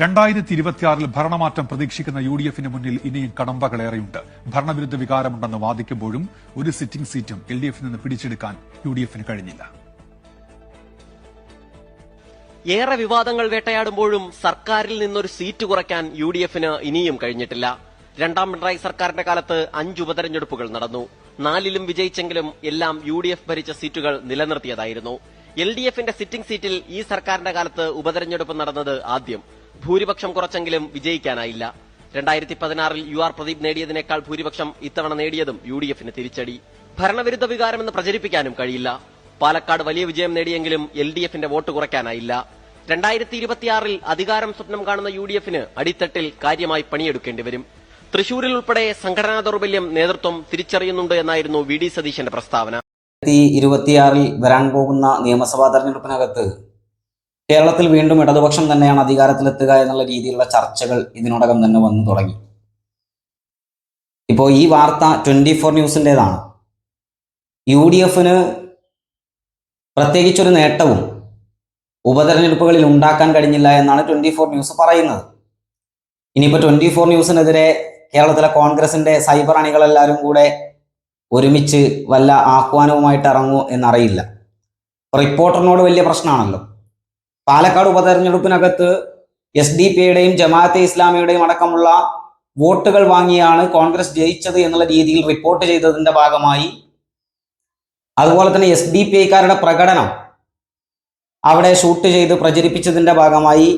രണ്ടായിരത്തി ഇരുപത്തിയാറിൽ ഭരണമാറ്റം പ്രതീക്ഷിക്കുന്ന യു ഡി എഫിന് മുന്നിൽ ഇനിയും കടമ്പകളേറെയുണ്ട്. ഭരണവിരുദ്ധ വികാരമുണ്ടെന്ന് വാദിക്കുമ്പോഴും ഒരു സിറ്റിംഗ് സീറ്റും എൽ ഡി എഫിൽ നിന്ന് പിടിച്ചെടുക്കാൻ യു ഡി എഫിന് കഴിഞ്ഞില്ല. ഏറെ വിവാദങ്ങൾ വേട്ടയാടുമ്പോഴും സർക്കാരിൽ നിന്നൊരു സീറ്റ് കുറയ്ക്കാൻ യു ഡി എഫിന് ഇനിയും കഴിഞ്ഞിട്ടില്ല. രണ്ടാം പിണറായി സർക്കാരിന്റെ കാലത്ത് അഞ്ച് ഉപതെരഞ്ഞെടുപ്പുകൾ നടന്നു. നാലിലും വിജയിച്ചെങ്കിലും എല്ലാം യു ഡി എഫ് ഭരിച്ച സീറ്റുകൾ നിലനിർത്തിയതായിരുന്നു. എൽ ഡി എഫിന്റെ സിറ്റിംഗ് സീറ്റിൽ ഈ സർക്കാരിന്റെ കാലത്ത് ഉപതെരഞ്ഞെടുപ്പ് നടന്നത് ആദ്യം. ഭൂരിപക്ഷം കുറച്ചെങ്കിലും വിജയിക്കാനായില്ല. രണ്ടായിരത്തി പതിനാറിൽ യു ആർ പ്രദീപ് നേടിയതിനേക്കാൾ ഭൂരിപക്ഷം ഇത്തവണ നേടിയതും യു ഡി എഫിന് തിരിച്ചടി. ഭരണവിരുദ്ധ വികാരമെന്ന് പ്രചരിപ്പിക്കാനും കഴിയില്ല. പാലക്കാട് വലിയ വിജയം നേടിയെങ്കിലും എൽ ഡി എഫിന്റെ വോട്ട് കുറയ്ക്കാനായില്ല. രണ്ടായിരത്തി ഇരുപത്തിയാറിൽ അധികാരം സ്വപ്നം കാണുന്ന യു ഡി എഫിന് അടിത്തട്ടിൽ കാര്യമായി പണിയെടുക്കേണ്ടി വരും. തൃശൂരിൽ ഉൾപ്പെടെ സംഘടനാ ദൗർബല്യം നേതൃത്വം തിരിച്ചറിയുന്നുണ്ട് എന്നായിരുന്നു വി ഡി സതീശന്റെ പ്രസ്താവന. ഇരുപത്തിയാറിൽ വരാൻ പോകുന്ന നിയമസഭാ തെരഞ്ഞെടുപ്പിനകത്ത് കേരളത്തിൽ വീണ്ടും ഇടതുപക്ഷം തന്നെയാണ് അധികാരത്തിലെത്തുക എന്നുള്ള രീതിയിലുള്ള ചർച്ചകൾ ഇതിനോടകം തന്നെ വന്നു തുടങ്ങി. ഇപ്പോൾ ഈ വാർത്ത ട്വന്റി ഫോർ ന്യൂസിന്റെതാണ് യു ഡി എഫിന് പ്രത്യേകിച്ചൊരു നേട്ടവും ഉപതെരഞ്ഞെടുപ്പുകളിൽ ഉണ്ടാക്കാൻ കഴിഞ്ഞില്ല എന്നാണ് ട്വന്റി ഫോർ ന്യൂസ് പറയുന്നത്. ഇനിയിപ്പോൾ ട്വന്റി ഫോർ ന്യൂസിനെതിരെ കേരളത്തിലെ കോൺഗ്രസിന്റെ സൈബർ അണികളെല്ലാവരും കൂടെ ഒരുമിച്ച് വല്ല ആഹ്വാനവുമായിട്ട് ഇറങ്ങുമോ എന്നറിയില്ല. റിപ്പോർട്ടറിനോട് വലിയ പ്രശ്നമാണല്ലോ. പാലക്കാട് ഉപതെരഞ്ഞെടുപ്പിനകത്ത് എസ് ഡി പി യുടെയും ജമാഅത്തെ ഇസ്ലാമിയുടെയും അടക്കമുള്ള വോട്ടുകൾ വാങ്ങിയാണ് കോൺഗ്രസ് ജയിച്ചത് എന്നുള്ള രീതിയിൽ റിപ്പോർട്ട് ചെയ്തതിന്റെ ഭാഗമായി. അതുപോലെ തന്നെ എസ് ഡി പി ഐക്കാരുടെ പ്രകടനം അവിടെ ഷൂട്ട് ചെയ്ത് പ്രചരിപ്പിച്ചതിന്റെ ഭാഗമായി.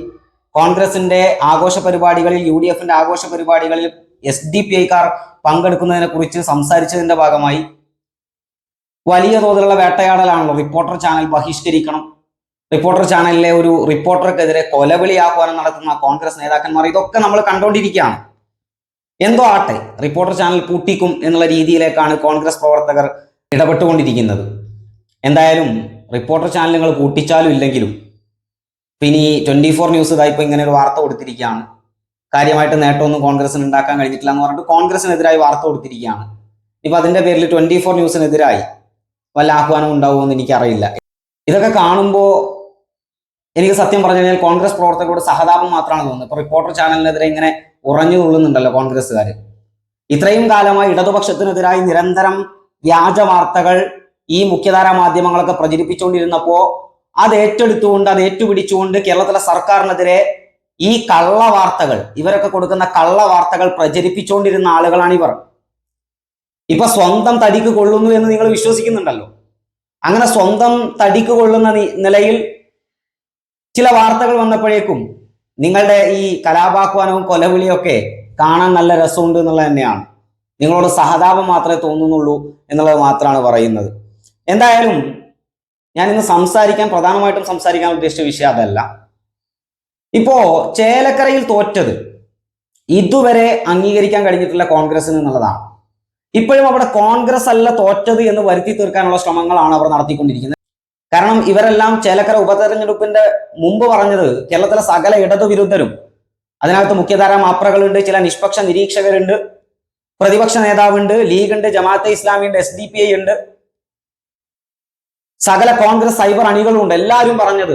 കോൺഗ്രസിന്റെ ആഘോഷ പരിപാടികളിൽ യു ഡി എഫിന്റെ ആഘോഷ പരിപാടികളിൽ എസ് ഡി പി ഐക്കാർ പങ്കെടുക്കുന്നതിനെ കുറിച്ച് സംസാരിച്ചതിന്റെ ഭാഗമായി. വലിയ തോതിലുള്ള വേട്ടയാടലാണല്ലോ റിപ്പോർട്ടർ ചാനൽ ബഹിഷ്കരിക്കണം. റിപ്പോർട്ടർ ചാനലിലെ ഒരു റിപ്പോർട്ടർക്കെതിരെ കൊലവിളി ആഹ്വാനം നടത്തുന്ന കോൺഗ്രസ് നേതാക്കന്മാർ ഇതൊക്കെ നമ്മൾ കണ്ടുകൊണ്ടിരിക്കുകയാണ് എന്തോ ആട്ടെ റിപ്പോർട്ടർ ചാനൽ പൂട്ടിക്കും എന്നുള്ള രീതിയിലേക്കാണ് കോൺഗ്രസ് പ്രവർത്തകർ ഇടപെട്ടുകൊണ്ടിരിക്കുന്നത്. എന്തായാലും റിപ്പോർട്ടർ ചാനലുകൾ പൂട്ടിച്ചാലും ഇല്ലെങ്കിലും പിന്നെ ഈ ട്വന്റി ഫോർ ന്യൂസ് ഇതായിപ്പോൾ ഇങ്ങനെ ഒരു വാർത്ത കൊടുത്തിരിക്കുകയാണ്. കാര്യമായിട്ട് നേട്ടമൊന്നും കോൺഗ്രസിന് ഉണ്ടാക്കാൻ കഴിഞ്ഞിട്ടില്ല എന്ന് പറഞ്ഞിട്ട് കോൺഗ്രസിനെതിരായി വാർത്ത കൊടുത്തിരിക്കുകയാണ്. ഇപ്പൊ അതിന്റെ പേരിൽ ട്വന്റി ഫോർ ന്യൂസിനെതിരായി വല്ല ആഹ്വാനം ഉണ്ടാവുമെന്ന് എനിക്കറിയില്ല. ഇതൊക്കെ കാണുമ്പോൾ എനിക്ക് സത്യം പറഞ്ഞു കഴിഞ്ഞാൽ കോൺഗ്രസ് പ്രവർത്തകരോട് സഹതാപം മാത്രമാണ് തോന്നുന്നത്. ഇപ്പൊ റിപ്പോർട്ടർ ചാനലിനെതിരെ ഇങ്ങനെ ഉറഞ്ഞു തുള്ളുന്നുണ്ടല്ലോ കോൺഗ്രസ്സുകാർ ഇത്രയും കാലമായി ഇടതുപക്ഷത്തിനെതിരായി നിരന്തരം വ്യാജ വാർത്തകൾ ഈ മുഖ്യധാരാ മാധ്യമങ്ങളൊക്കെ പ്രചരിപ്പിച്ചുകൊണ്ടിരുന്നപ്പോ അത് ഏറ്റെടുത്തുകൊണ്ട് അത് ഏറ്റുപിടിച്ചുകൊണ്ട് കേരളത്തിലെ സർക്കാരിനെതിരെ ഈ കള്ള വാർത്തകൾ ഇവരൊക്കെ കൊടുക്കുന്ന കള്ള വാർത്തകൾ പ്രചരിപ്പിച്ചുകൊണ്ടിരുന്ന ആളുകളാണ് ഇവർ. ഇപ്പൊ സ്വന്തം തടിക്ക് കൊള്ളുന്നു എന്ന് നിങ്ങൾ വിശ്വസിക്കുന്നുണ്ടല്ലോ. അങ്ങനെ സ്വന്തം തടിക്ക് കൊള്ളുന്ന നിലയിൽ ചില വാർത്തകൾ വന്നപ്പോഴേക്കും നിങ്ങളുടെ ഈ കലാപാഹ്വാനവും കൊലവിളിയൊക്കെ കാണാൻ നല്ല രസമുണ്ട് എന്നുള്ളത് തന്നെയാണ്. നിങ്ങളോട് സഹതാപം മാത്രമേ തോന്നുന്നുള്ളൂ എന്നുള്ളത് മാത്രമാണ് പറയുന്നത്. എന്തായാലും ഞാൻ ഇന്ന് സംസാരിക്കാൻ പ്രധാനമായിട്ടും സംസാരിക്കാൻ ഉദ്ദേശിച്ച വിഷയം അതല്ല. ഇപ്പോ ചേലക്കരയിൽ തോറ്റത് ഇതുവരെ അംഗീകരിക്കാൻ കഴിഞ്ഞിട്ടില്ല കോൺഗ്രസിന് എന്നുള്ളതാണ്. ഇപ്പോഴും അവിടെ കോൺഗ്രസ് അല്ല തോറ്റത് എന്ന് വരുത്തി തീർക്കാനുള്ള ശ്രമങ്ങളാണ് അവർ നടത്തിക്കൊണ്ടിരിക്കുന്നത്. കാരണം ഇവരെല്ലാം ചേലക്കര ഉപതെരഞ്ഞെടുപ്പിന്റെ മുമ്പ് പറഞ്ഞത് കേരളത്തിലെ സകല ഇടതുവിരുദ്ധരും. അതിനകത്ത് മുഖ്യധാര മാപ്രകളുണ്ട് ചില നിഷ്പക്ഷ നിരീക്ഷകരുണ്ട് പ്രതിപക്ഷ നേതാവുണ്ട് ലീഗ് ഉണ്ട് ജമാഅത്തെ ഇസ്ലാമി ഉണ്ട് എസ് ഡി പി ഐ ഉണ്ട് സകല കോൺഗ്രസ് സൈബർ അണികളും ഉണ്ട് എല്ലാവരും പറഞ്ഞത്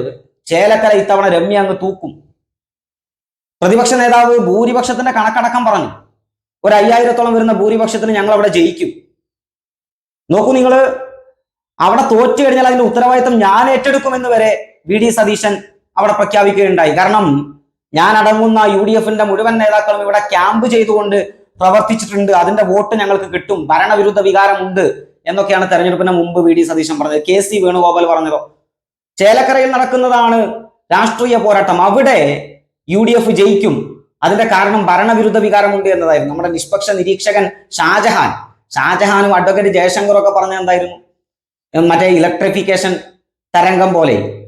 ചേലക്കര ഇത്തവണ രമ്യ അങ്ങ് തൂക്കും. പ്രതിപക്ഷ നേതാവ് ഭൂരിപക്ഷത്തിന്റെ കണക്കടക്കം പറഞ്ഞു. ഒരു അയ്യായിരത്തോളം വരുന്ന ഭൂരിപക്ഷത്തിന് ഞങ്ങൾ അവിടെ ജയിക്കും. നോക്കൂ നിങ്ങൾ അവിടെ തോറ്റു കഴിഞ്ഞാൽ അതിന്റെ ഉത്തരവാദിത്തം ഞാൻ ഏറ്റെടുക്കുമെന്ന് വരെ വി ഡി സതീശൻ അവിടെ പ്രഖ്യാപിക്കുകയുണ്ടായി. കാരണം ഞാൻ അടങ്ങുന്ന യു ഡി എഫിന്റെ മുഴുവൻ നേതാക്കളും ഇവിടെ ക്യാമ്പ് ചെയ്തുകൊണ്ട് പ്രവർത്തിച്ചിട്ടുണ്ട്. അതിന്റെ വോട്ട് ഞങ്ങൾക്ക് കിട്ടും. ഭരണവിരുദ്ധ വികാരമുണ്ട് എന്നൊക്കെയാണ് തെരഞ്ഞെടുപ്പിന് മുമ്പ് വി ഡി സതീശൻ പറഞ്ഞത്. കെ സി വേണുഗോപാൽ പറഞ്ഞതോ. ചേലക്കരയിൽ നടക്കുന്നതാണ് രാഷ്ട്രീയ പോരാട്ടം. അവിടെ യു ഡി എഫ് ജയിക്കും. അതിന്റെ കാരണം ഭരണവിരുദ്ധ വികാരമുണ്ട് എന്നതായിരുന്നു. നമ്മുടെ നിഷ്പക്ഷ നിരീക്ഷകൻ ഷാജഹാൻ. ഷാജഹാനും അഡ്വക്കേറ്റ് ജയശങ്കറും ഒക്കെ പറഞ്ഞ എന്തായിരുന്നു? മറ്റേ ഇലക്ട്രിഫിക്കേഷൻ തരംഗം പോലെ.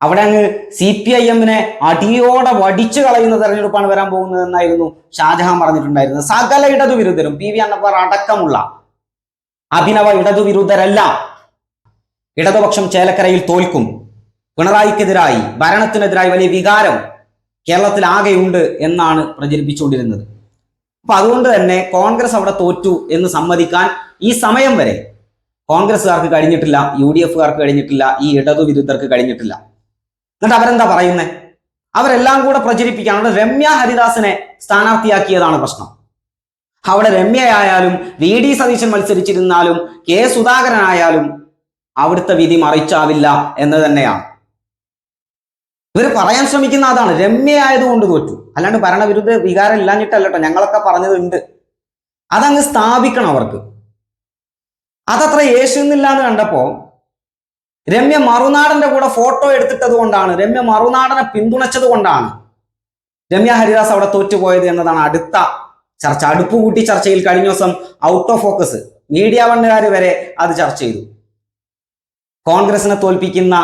അവിടെ അങ്ങ് സി പി ഐ എമ്മിനെ അടിയോടെ വടിച്ചു കളയുന്ന തെരഞ്ഞെടുപ്പാണ് വരാൻ പോകുന്നത് എന്നായിരുന്നു ഷാജഹാൻ പറഞ്ഞിട്ടുണ്ടായിരുന്നത്. സകല ഇടതുവിരുദ്ധരും പി വി അന്നപ്പർ അടക്കമുള്ള അഭിനവ ഇടതുവിരുദ്ധരെല്ലാം. ഇടതുപക്ഷം ചേലക്കരയിൽ തോൽക്കും. പിണറായിക്കെതിരായി ഭരണത്തിനെതിരായി വലിയ വികാരം കേരളത്തിൽ ആകെയുണ്ട് എന്നാണ് പ്രചരിപ്പിച്ചുകൊണ്ടിരുന്നത്. അപ്പൊ അതുകൊണ്ട് തന്നെ കോൺഗ്രസ് അവിടെ തോറ്റു എന്ന് സമ്മതിക്കാൻ ഈ സമയം വരെ കോൺഗ്രസ്സുകാർക്ക് കഴിഞ്ഞിട്ടില്ല യു ഡി എഫുകാർക്ക് കഴിഞ്ഞിട്ടില്ല ഈ ഇടതു വിരുദ്ധർക്ക് കഴിഞ്ഞിട്ടില്ല. എന്നിട്ട് അവരെന്താ പറയുന്നത് അവരെല്ലാം കൂടെ പ്രചരിപ്പിക്കാൻ അവിടെ രമ്യ ഹരിദാസിനെ സ്ഥാനാർത്ഥിയാക്കിയതാണ് പ്രശ്നം. അവിടെ രമ്യയായാലും വി ഡി സതീശൻ മത്സരിച്ചിരുന്നാലും കെ സുധാകരനായാലും അവിടുത്തെ വിധി മറിച്ചാവില്ല എന്ന് തന്നെയാണ്. ഇവർ പറയാൻ ശ്രമിക്കുന്ന അതാണ് രമ്യയായതുകൊണ്ട് തോറ്റു. അല്ലാണ്ട് ഭരണവിരുദ്ധ വികാരം ഇല്ലാഞ്ഞിട്ടല്ല ഞങ്ങളൊക്കെ പറഞ്ഞതുണ്ട്. അതങ്ങ് സ്ഥാപിക്കണം അവർക്ക്. അതത്ര യേശുന്നില്ല എന്ന് കണ്ടപ്പോ രമ്യ മറുനാടന്റെ കൂടെ ഫോട്ടോ എടുത്തിട്ടത് കൊണ്ടാണ്. രമ്യ മറുനാടനെ പിന്തുണച്ചത് കൊണ്ടാണ്. രമ്യ ഹരിദാസ് അവിടെ തോറ്റുപോയത് എന്നതാണ് അടുത്ത ചർച്ച. അടുപ്പ് കൂട്ടി ചർച്ചയിൽ കഴിഞ്ഞ ദിവസം ഔട്ട് ഓഫ് ഫോക്കസ് മീഡിയ വണ്ണുകാർ വരെ അത് ചർച്ച ചെയ്തു. കോൺഗ്രസിനെ തോൽപ്പിക്കുന്ന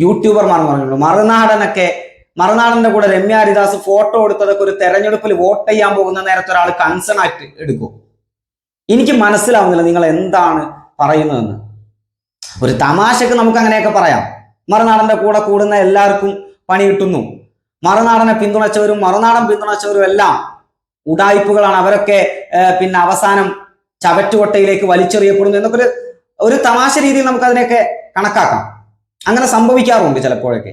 യൂട്യൂബർമാർ പറഞ്ഞിട്ടുണ്ട്. മറുനാടനൊക്കെ മറുനാടന്റെ കൂടെ രമ്യ ഹരിദാസ് ഫോട്ടോ എടുത്തതൊക്കെ ഒരു തെരഞ്ഞെടുപ്പിൽ വോട്ട് ചെയ്യാൻ പോകുന്ന നേരത്തെ ഒരാൾ കൺസേൺ ആയിട്ട് എടുക്കും. എനിക്ക് മനസ്സിലാവുന്നില്ല നിങ്ങൾ എന്താണ് പറയുന്നതെന്ന്. ഒരു തമാശക്ക് നമുക്ക് അങ്ങനെയൊക്കെ പറയാം. മറുനാടന്റെ കൂടെ കൂടുന്ന എല്ലാവർക്കും പണി കിട്ടുന്നു. മറുനാടനെ പിന്തുണച്ചവരും മറുനാടൻ പിന്തുണച്ചവരും എല്ലാം ഉടായ്പകളാണ് അവരൊക്കെ പിന്നെ അവസാനം ചവറ്റുകൊട്ടയിലേക്ക് വലിച്ചെറിയപ്പെടുന്നു എന്നൊക്കെ ഒരു ഒരു തമാശ രീതിയിൽ നമുക്ക് അതിനെയൊക്കെ കണക്കാക്കാം. അങ്ങനെ സംഭവിക്കാറുണ്ട് ചിലപ്പോഴൊക്കെ.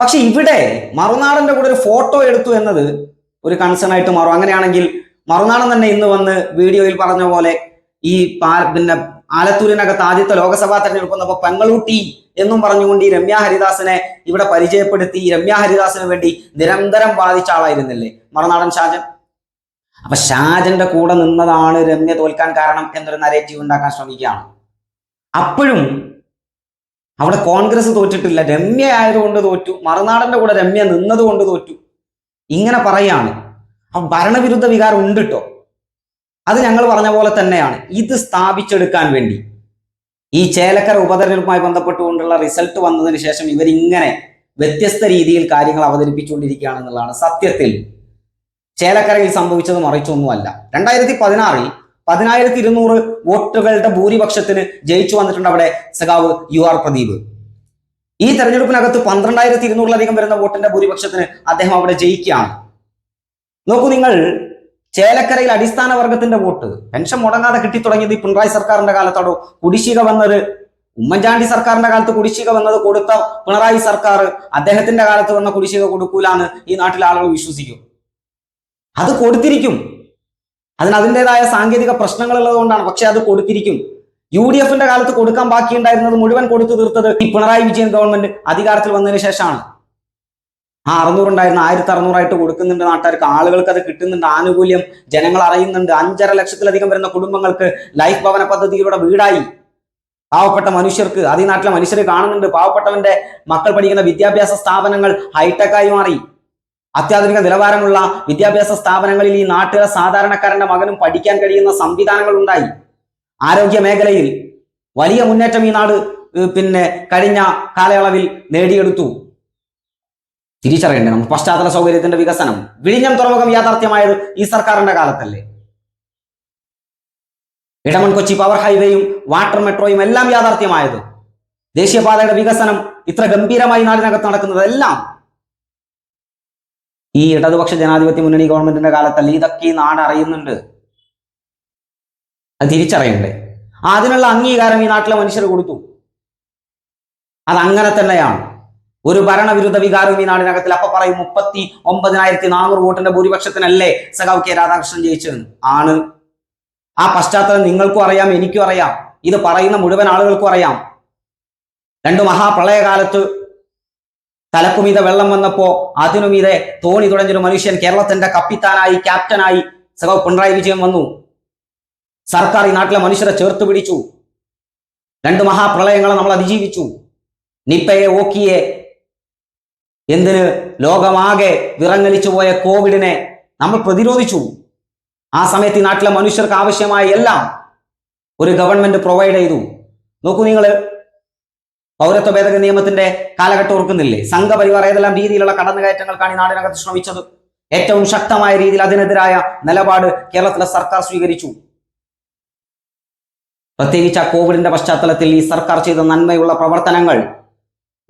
പക്ഷെ ഇവിടെ മറുനാടന്റെ കൂടെ ഒരു ഫോട്ടോ എടുത്തു എന്നത് ഒരു കൺസേൺ ആയിട്ട് മാറും. അങ്ങനെയാണെങ്കിൽ മറുനാടൻ തന്നെ ഇന്ന് വന്ന് വീഡിയോയിൽ പറഞ്ഞ പോലെ ഈ പിന്നെ ആലത്തൂരിനകത്ത് ആദ്യത്തെ ലോക്സഭാ തെരഞ്ഞെടുപ്പ് വന്നപ്പോൾ പെങ്ങളൂട്ടി എന്നും പറഞ്ഞുകൊണ്ട് ഈ രമ്യ ഹരിദാസിനെ ഇവിടെ പരിചയപ്പെടുത്തി രമ്യ ഹരിദാസിന് വേണ്ടി നിരന്തരം വാദിച്ച ആളായിരുന്നില്ലേ? മറുനാടൻ ഷാജൻ. അപ്പൊ ഷാജന്റെ കൂടെ നിന്നതാണ് രമ്യ തോൽക്കാൻ കാരണം എന്നൊരു നരേറ്റീവ് ഉണ്ടാക്കാൻ ശ്രമിക്കുകയാണ്. അപ്പോഴും അവിടെ കോൺഗ്രസ് തോറ്റിട്ടില്ല. രമ്യ ആയതുകൊണ്ട് തോറ്റു. മറുനാടന്റെ കൂടെ രമ്യ നിന്നതുകൊണ്ട് തോറ്റു. ഇങ്ങനെ പറയാണ്. അപ്പൊ ഭരണവിരുദ്ധ വികാരം ഉണ്ട് കേട്ടോ അത് ഞങ്ങൾ പറഞ്ഞ പോലെ തന്നെയാണ്. ഇത് സ്ഥാപിച്ചെടുക്കാൻ വേണ്ടി. ഈ ചേലക്കര ഉപതെരഞ്ഞെടുപ്പുമായി ബന്ധപ്പെട്ടുകൊണ്ടുള്ള റിസൾട്ട് വന്നതിന് ശേഷം ഇവരിങ്ങനെ വ്യത്യസ്ത രീതിയിൽ കാര്യങ്ങൾ അവതരിപ്പിച്ചുകൊണ്ടിരിക്കുകയാണെന്നുള്ളതാണ് സത്യത്തിൽ. ചേലക്കരയിൽ സംഭവിച്ചത് മറിച്ചൊന്നുമല്ല. രണ്ടായിരത്തി പതിനാറിൽ പതിനായിരത്തി ഇരുന്നൂറ് വോട്ടുകളുടെ ഭൂരിപക്ഷത്തിന് ജയിച്ചു വന്നിട്ടുണ്ട് അവിടെ സഖാവ് യു ആർ പ്രദീപ്. ഈ തെരഞ്ഞെടുപ്പിനകത്ത് പന്ത്രണ്ടായിരത്തി ഇരുന്നൂറിലധികം വരുന്ന വോട്ടിന്റെ ഭൂരിപക്ഷത്തിന് അദ്ദേഹം അവിടെ ജയിക്കുകയാണ്. നോക്കൂ നിങ്ങൾ ചേലക്കരയിൽ അടിസ്ഥാന വർഗത്തിന്റെ വോട്ട്. പെൻഷൻ മുടങ്ങാതെ കിട്ടിത്തുടങ്ങിയത് ഈ പിണറായി സർക്കാരിന്റെ കാലത്താണോ? കുടിശ്ശിക വന്നത് ഉമ്മൻചാണ്ടി സർക്കാരിന്റെ കാലത്ത് കുടിശ്ശിക വന്നത് കൊടുത്ത പിണറായി സർക്കാർ. അദ്ദേഹത്തിന്റെ കാലത്ത് വന്ന കുടിശ്ശിക കൊടുക്കൂലാന്ന് ഈ നാട്ടിലെ ആളുകൾ വിശ്വസിക്കും. അത് കൊടുത്തിരിക്കും. അതിന് അതിന്റെതായ സാങ്കേതിക പ്രശ്നങ്ങൾ ഉള്ളത് കൊണ്ടാണ്. പക്ഷെ അത് കൊടുത്തിരിക്കും. യു ഡി എഫിന്റെ കാലത്ത് കൊടുക്കാൻ ബാക്കിയുണ്ടായിരുന്നത് മുഴുവൻ കൊടുത്തു തീർത്തത് ഈ പിണറായി വിജയൻ ഗവൺമെന്റ് അധികാരത്തിൽ വന്നതിന് ശേഷമാണ്. ആ അറുന്നൂറുണ്ടായിരുന്ന ആയിരത്തി അറുന്നൂറായിട്ട് കൊടുക്കുന്നുണ്ട് നാട്ടുകാർക്ക്. ആളുകൾക്ക് അത് കിട്ടുന്നുണ്ട് ആനുകൂല്യം ജനങ്ങൾ അറിയുന്നുണ്ട്. അഞ്ചര ലക്ഷത്തിലധികം വരുന്ന കുടുംബങ്ങൾക്ക് ലൈഫ് ഭവന പദ്ധതിയിലൂടെ വീടായി. പാവപ്പെട്ട മനുഷ്യർക്ക് അത് നാട്ടിലെ മനുഷ്യർ കാണുന്നുണ്ട്. പാവപ്പെട്ടവന്റെ മക്കൾ പഠിക്കുന്ന വിദ്യാഭ്യാസ സ്ഥാപനങ്ങൾ ഹൈടെക്കായി മാറി. അത്യാധുനിക നിലവാരമുള്ള വിദ്യാഭ്യാസ സ്ഥാപനങ്ങളിൽ ഈ നാട്ടിലെ സാധാരണക്കാരന്റെ മകനും പഠിക്കാൻ കഴിയുന്ന സംവിധാനങ്ങൾ ഉണ്ടായി. ആരോഗ്യ മേഖലയിൽ വലിയ മുന്നേറ്റം ഈ നാട് പിന്നെ കഴിഞ്ഞ കാലയളവിൽ നേടിയെടുത്തു. തിരിച്ചറിയണ്ടേ? നമുക്ക് പശ്ചാത്തല സൗകര്യത്തിന്റെ വികസനം. വിഴിഞ്ഞം തുറമുഖം യാഥാർത്ഥ്യമായത് ഈ സർക്കാരിന്റെ കാലത്തല്ലേ? ഇടമൺ കൊച്ചി പവർ ഹൈവേയും വാട്ടർ മെട്രോയും എല്ലാം യാഥാർത്ഥ്യമായത്. ദേശീയപാതയുടെ വികസനം ഇത്ര ഗംഭീരമായി നാടിനകത്ത് നടക്കുന്നതെല്ലാം ഈ ഇടതുപക്ഷ ജനാധിപത്യ മുന്നണി ഗവൺമെന്റിന്റെ കാലത്തല്ല? ഇതൊക്കെ ഈ നാട് അറിയുന്നുണ്ട്. അത് തിരിച്ചറിയണ്ടേ? അതിനുള്ള അംഗീകാരം ഈ നാട്ടിലെ മനുഷ്യർ കൊടുത്തു. അത് അങ്ങനെ തന്നെയാണ്. ഒരു ഭരണവിരുദ്ധ വികാരവും ഈ നാടിനകത്തിൽ. അപ്പൊ പറയും മുപ്പത്തി ഒമ്പതിനായിരത്തി നാനൂറ് വോട്ടിന്റെ ഭൂരിപക്ഷത്തിനല്ലേ സഖാവ് കെ രാധാകൃഷ്ണൻ ജയിച്ചതെന്ന്. ആണ്. ആ പശ്ചാത്തലം നിങ്ങൾക്കും അറിയാം എനിക്കും അറിയാം. ഇത് പറയുന്ന മുഴുവൻ ആളുകൾക്കും അറിയാം. രണ്ടു മഹാപ്രളയകാലത്ത് തലക്കുമീത വെള്ളം വന്നപ്പോ അതിനുമീതെ തോണി തുടങ്ങിയൊരു മനുഷ്യൻ കേരളത്തിന്റെ കപ്പിത്താനായി ക്യാപ്റ്റനായി സഖാവ് പിണറായി വിജയൻ വന്നു. സർക്കാർ ഈ നാട്ടിലെ മനുഷ്യരെ ചേർത്ത് പിടിച്ചു. രണ്ട് മഹാപ്രളയങ്ങളെ നമ്മൾ അതിജീവിച്ചു. നിപ്പയെ ഓക്കിയെ എന്തിന് ലോകമാകെ വിറങ്ങലിച്ചു പോയ കോവിഡിനെ നമ്മൾ പ്രതിരോധിച്ചു. ആ സമയത്ത് ഈ നാട്ടിലെ മനുഷ്യർക്ക് ആവശ്യമായ എല്ലാം ഒരു ഗവൺമെന്റ് പ്രൊവൈഡ് ചെയ്തു. നോക്കൂ നിങ്ങൾ പൗരത്വ ഭേദഗതി നിയമത്തിന്റെ കാലഘട്ടം ഓർക്കുന്നില്ലേ? സംഘപരിവാർ ഏതെല്ലാം രീതിയിലുള്ള കടന്നുകയറ്റങ്ങൾക്കാണ് ഈ നാടിനകത്ത് ശ്രമിച്ചത്. ഏറ്റവും ശക്തമായ രീതിയിൽ അതിനെതിരായ നിലപാട് കേരളത്തിലെ സർക്കാർ സ്വീകരിച്ചു. പ്രത്യേകിച്ച് ആ കോവിഡിന്റെ പശ്ചാത്തലത്തിൽ ഈ സർക്കാർ ചെയ്ത നന്മയുള്ള പ്രവർത്തനങ്ങൾ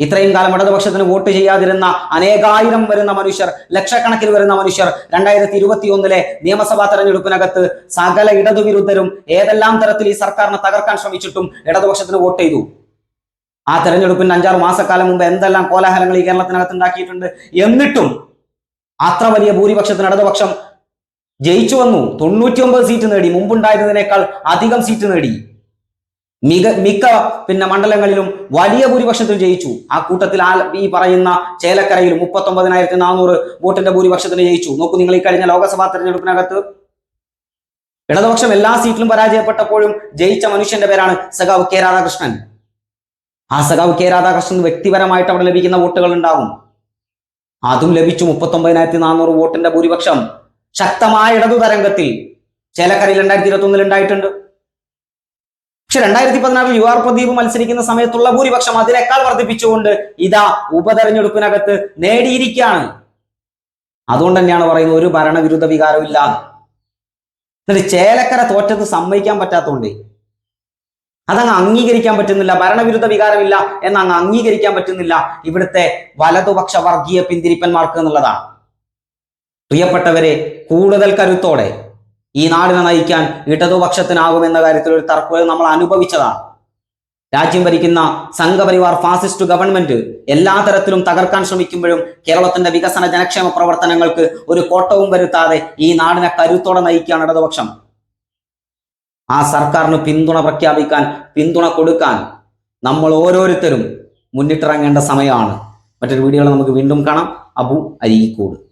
ഇത്രയും കാലം ഇടതുപക്ഷത്തിന് വോട്ട് ചെയ്യാതിരുന്ന അനേകായിരം വരുന്ന മനുഷ്യർ ലക്ഷക്കണക്കിന് വരുന്ന മനുഷ്യർ രണ്ടായിരത്തി ഇരുപത്തി ഒന്നിലെ നിയമസഭാ തെരഞ്ഞെടുപ്പിനകത്ത് സകല ഇടതുവിരുദ്ധരും ഏതെല്ലാം തരത്തിൽ ഈ സർക്കാരിനെ തകർക്കാൻ ശ്രമിച്ചിട്ടും ഇടതുപക്ഷത്തിന് വോട്ട് ചെയ്തു? ആ തെരഞ്ഞെടുപ്പിന്റെ അഞ്ചാറ് മാസക്കാലം മുമ്പ് എന്തെല്ലാം കോലാഹലങ്ങൾ ഈ കേരളത്തിനകത്ത് ഉണ്ടാക്കിയിട്ടുണ്ട്? എന്നിട്ടും അത്ര വലിയ ഭൂരിപക്ഷത്തിന് ഇടതുപക്ഷം ജയിച്ചു വന്നു. തൊണ്ണൂറ്റി സീറ്റ് നേടി. മുമ്പുണ്ടായിരുന്നതിനേക്കാൾ അധികം സീറ്റ് നേടി. മിക മിക്ക പിന്നെ മണ്ഡലങ്ങളിലും വലിയ ഭൂരിപക്ഷത്തിൽ ജയിച്ചു. ആ കൂട്ടത്തിൽ ആ ഈ പറയുന്ന ചേലക്കരയിൽ മുപ്പത്തൊമ്പതിനായിരത്തി നാനൂറ് വോട്ടിന്റെ ഭൂരിപക്ഷത്തിന് ജയിച്ചു. നോക്കൂ നിങ്ങൾ ഈ കഴിഞ്ഞ ലോക്സഭാ തെരഞ്ഞെടുപ്പിനകത്ത് ഇടതുപക്ഷം എല്ലാ സീറ്റിലും പരാജയപ്പെട്ടപ്പോഴും ജയിച്ച മനുഷ്യന്റെ പേരാണ് സഖാവ് കെ രാധാകൃഷ്ണൻ. ആ സഖാവ് കെ രാധാകൃഷ്ണൻ വ്യക്തിപരമായിട്ട് അവിടെ ലഭിക്കുന്ന വോട്ടുകൾ ഉണ്ടാകും. അതും ലഭിച്ചു മുപ്പത്തൊമ്പതിനായിരത്തി നാനൂറ് വോട്ടിന്റെ ഭൂരിപക്ഷം. ശക്തമായ ഇടതു തരംഗത്തിൽ ചേലക്കരയിൽ രണ്ടായിരത്തി ഇരുപത്തി ഒന്നിൽ ഉണ്ടായിട്ടുണ്ട്. പക്ഷെ രണ്ടായിരത്തി പതിനാറിൽ യു ആർ പ്രദീപ് മത്സരിക്കുന്ന സമയത്തുള്ള ഭൂരിപക്ഷം അതിനേക്കാൾ വർദ്ധിപ്പിച്ചുകൊണ്ട് ഇതാ ഉപതെരഞ്ഞെടുപ്പിനകത്ത് നേടിയിരിക്കുകയാണ്. അതുകൊണ്ട് തന്നെയാണ് പറയുന്നത് ഒരു ഭരണവിരുദ്ധ വികാരം ഇല്ല എന്നിട്ട് ചേലക്കര തോറ്റത് സമ്മതിക്കാൻ പറ്റാത്തതുകൊണ്ട് അതങ്ങ് അംഗീകരിക്കാൻ പറ്റുന്നില്ല ഭരണവിരുദ്ധ വികാരമില്ല എന്ന് അങ്ങ് അംഗീകരിക്കാൻ പറ്റുന്നില്ല ഇവിടുത്തെ വലതുപക്ഷ വർഗീയ പിന്തിരിപ്പന്മാർക്ക് എന്നുള്ളതാണ്. പ്രിയപ്പെട്ടവരെ കൂടുതൽ കരുത്തോടെ ഈ നാടിനെ നയിക്കാൻ ഇടതുപക്ഷത്തിനാകുമെന്ന കാര്യത്തിൽ ഒരു തർക്കവും നമ്മൾ അനുഭവിച്ചതാണ്. രാജ്യം ഭരിക്കുന്ന സംഘപരിവാർ ഫാസിസ്റ്റ് ഗവൺമെന്റ് എല്ലാ തരത്തിലും തകർക്കാൻ ശ്രമിക്കുമ്പോഴും കേരളത്തിന്റെ വികസന ജനക്ഷേമ പ്രവർത്തനങ്ങൾക്ക് ഒരു കോട്ടവും വരുത്താതെ ഈ നാടിനെ കരുത്തോടെ നയിക്കുകയാണ് ഇടതുപക്ഷം. ആ സർക്കാരിന് പിന്തുണ പ്രഖ്യാപിക്കാൻ പിന്തുണ കൊടുക്കാൻ നമ്മൾ ഓരോരുത്തരും മുന്നിട്ടിറങ്ങേണ്ട സമയമാണ്. മറ്റൊരു വീഡിയോയിൽ നമുക്ക് വീണ്ടും കാണാം. അബു അരീക്കോട്.